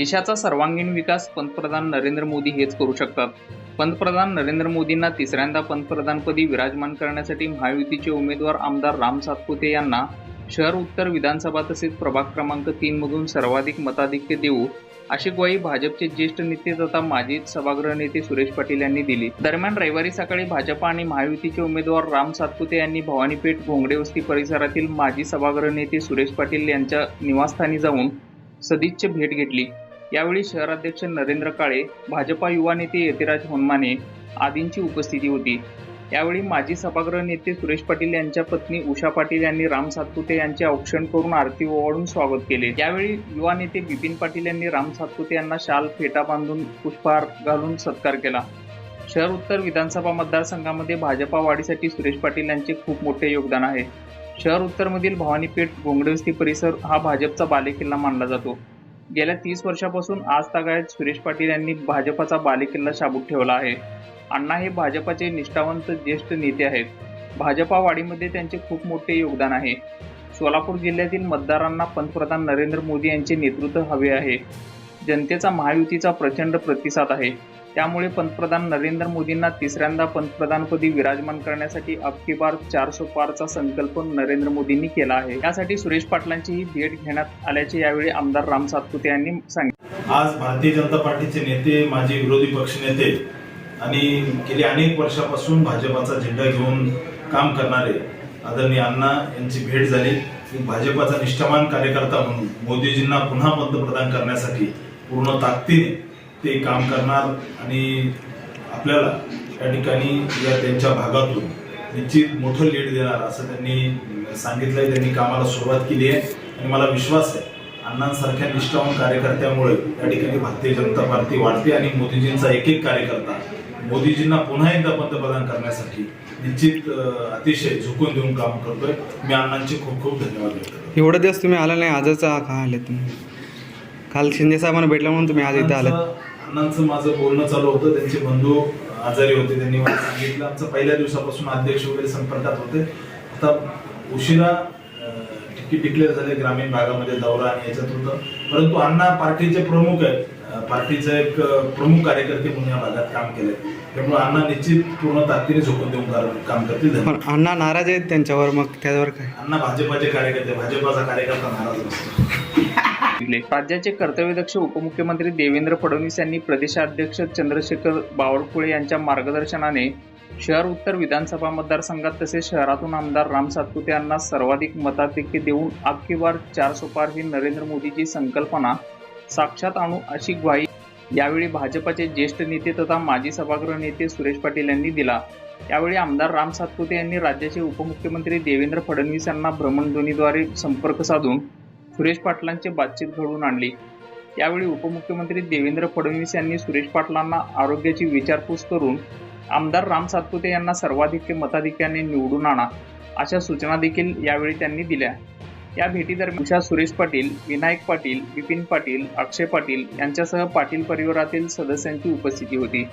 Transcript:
देशाचा सर्वांगीण विकास पंतप्रधान नरेंद्र मोदी हेच करू शकतात. पंतप्रधान नरेंद्र मोदींना तिसऱ्यांदा पंतप्रधानपदी विराजमान करण्यासाठी महायुतीचे उमेदवार आमदार राम सातपुते यांना शहर उत्तर विधानसभा तसेच प्रभाग क्रमांक तीन मधून सर्वाधिक मताधिक्य देऊ अशी ग्वाही भाजपचे ज्येष्ठ नेते तथा माजी सभागृह नेते सुरेश पाटील यांनी दिली. दरम्यान रविवारी सकाळी भाजपा आणि महायुतीचे उमेदवार राम सातपुते यांनी भवानीपेठ घोंगडे वस्ती परिसरातील माजी सभागृह नेते सुरेश पाटील यांच्या निवासस्थानी जाऊन सदिच्छा भेट घेतली. यावेळी शहराध्यक्ष नरेंद्र काळे भाजपा युवा नेते यतिराज होनमाने आदींची उपस्थिती होती. यावेळी माजी सभागृह नेते सुरेश पाटील यांच्या पत्नी उषा पाटील यांनी राम सातपुते यांचे औक्षण करून आरती ओवाळून स्वागत केले. यावेळी युवा नेते बिपिन पाटील यांनी राम सातपुते यांना शाल फेटा बांधून पुष्पहार घालून सत्कार केला. शहर उत्तर विधानसभा मतदारसंघामध्ये भाजपा वाढीसाठी सुरेश पाटील यांचे खूप मोठे योगदान आहे. शहर उत्तरमधील भवानीपेठ गोंगडवस्ती परिसर हा भाजपचा बालेकिल्ला मानला जातो. गेल्या तीस वर्षापासून आज तागायत सुरेश पाटील यांनी भाजपाचा बालेकिल्ला शाबूत ठेवला आहे. अण्णा हे भाजपाचे निष्ठावंत ज्येष्ठ नेते आहेत. भाजपा वाढीमध्ये त्यांचे खूप मोठे योगदान आहे. सोलापूर जिल्ह्यातील मतदारांना पंतप्रधान नरेंद्र मोदी यांचे नेतृत्व हवे आहे. जनतेचा महायुतीचा प्रचंड प्रतिसाद आहे. त्यामुळे पंतप्रधान नरेंद्र मोदींना तिसऱ्यांदा पंतप्रधानपदी विराजमान करण्यासाठी अबकी बार चारशे पारचा संकल्प नरेंद्र मोदींनी केला आहे. यासाठी सुरेश पाटलांचीही भेट घेण्यात आल्याचे यावेळी आमदार राम सातपुते यांनी सांगितले. आज भारतीय जनता पार्टीचे नेते माजी विरोधी पक्षनेते आणि गेली अनेक वर्षापासून भाजपाचा झेंडा घेऊन काम करणारे आदरणीय अण्णा यांची भेट झाली. भाजपाचा निष्ठावान कार्यकर्ता म्हणून मोदीजींना पुन्हा पंतप्रधान करण्यासाठी पूर्ण ताकदीने ते काम करणार आणि आपल्याला या ठिकाणी या त्यांच्या भागातून निश्चित मोठं लीड देणार असं त्यांनी सांगितलंय त्यांनी कामाला सुरुवात केली आहे. आणि मला विश्वास आहे अण्णांसारख्या निष्ठावान कार्यकर्त्यामुळे या ठिकाणी भारतीय जनता पार्टी वाढते आणि मोदीजींचा एक एक कार्यकर्ता मोदीजींना पुन्हा एकदा पंतप्रधान करण्यासाठी निश्चित अतिशय झुकून देऊन काम करतोय. मी अण्णांचे खूप खूप धन्यवाद व्यक्त एवढे दिवस तुम्ही आला नाही आजच का आले तुम्ही. काल शिंदे साहेबांना भेटलं म्हणून तुम्ही आज इथं आले अण्णांचं माझं बोलणं चालू होतं. त्यांचे बंधू आजारी होते. त्यांनी मला सांगितलं. आमचं पहिल्या दिवसापासून अध्यक्ष वगैरे संपर्कात होते. आता उशिरा अं, तिकीट डिक्लेअर झाले ग्रामीण भागामध्ये दौरा आणि याच्यात होतं. परंतु अण्णा पार्टीचे प्रमुख आहेत. पार्टीचे एक प्रमुख कार्यकर्ते म्हणून या भागात काम केलंय. त्यामुळे अण्णा निश्चित पूर्ण ताकदीने झोकून देऊन काम करतील. पण अण्णा नाराज आहेत त्यांच्यावर मग त्याच्यावर काय? अण्णा भाजपाचे कार्यकर्ते. भाजपाचा कार्यकर्ता नाराज दिले राज्याचे कर्तव्यदक्ष उपमुख्यमंत्री देवेंद्र फडणवीस यांनी प्रदेशाध्यक्ष चंद्रशेखर बावळकुळे यांच्या मार्गदर्शनाने शहर उत्तर विधानसभा मतदारसंघात तसेच शहरातून आमदार राम सातपुते यांना सर्वाधिक मताधिक्य देऊन अबकी बार चार सोपार ही नरेंद्र मोदीची संकल्पना साक्षात आणू अशी ग्वाही यावेळी भाजपाचे ज्येष्ठ नेते तथा माजी सभागृह नेते सुरेश पाटील यांनी दिला. यावेळी आमदार राम सातपुते यांनी राज्याचे उपमुख्यमंत्री देवेंद्र फडणवीस यांना भ्रमणध्वनीद्वारे संपर्क साधून सुरेश पाटलांची बातचीत घडवून आणली. यावेळी उपमुख्यमंत्री देवेंद्र फडणवीस यांनी सुरेश पाटलांना आरोग्याची विचारपूस करून आमदार राम सातपुते यांना सर्वाधिक मताधिक्याने निवडून आणा अशा सूचना देखील यावेळी त्यांनी दिल्या. या भेटीदरम्यान उषा सुरेश पाटील विनायक पाटील विपिन पाटील अक्षय पाटील यांच्यासह पाटील परिवारातील सदस्यांची उपस्थिती होती.